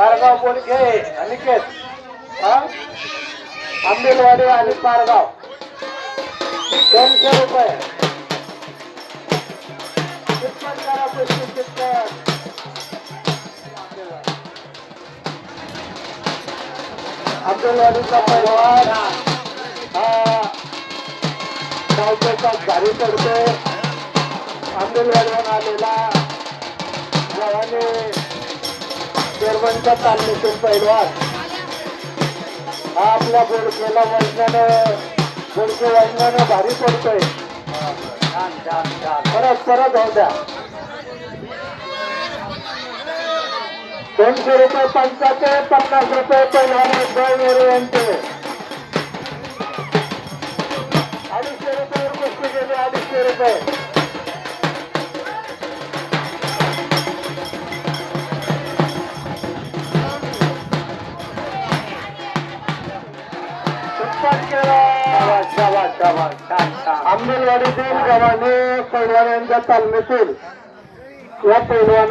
पारगाव बोलके अनिकेत हा? आंबेलवाडी आणि पारगाव. दोनशे रुपये. कितपत करा कुस्ती कितपत आंबेलवाडीचा पैलवान हा. गावचा गाडी करतोय आंबेलवाडीहून आलेला चेअरमनचा तालमीतून पैलवान हा आपल्या बोडकेला वजनानं बोडके वजनानं भारी पडतोय. परत परत होऊ द्या. दोनशे रुपये पंचाचे पन्नास रुपये पैलवान दोन यांचे. अडीचशे रुपये कुस्ती गेले अडीचशे रुपये. आंबेलवाडीतील गावाने पैलवान यांच्या तालमीतील या पैलवाना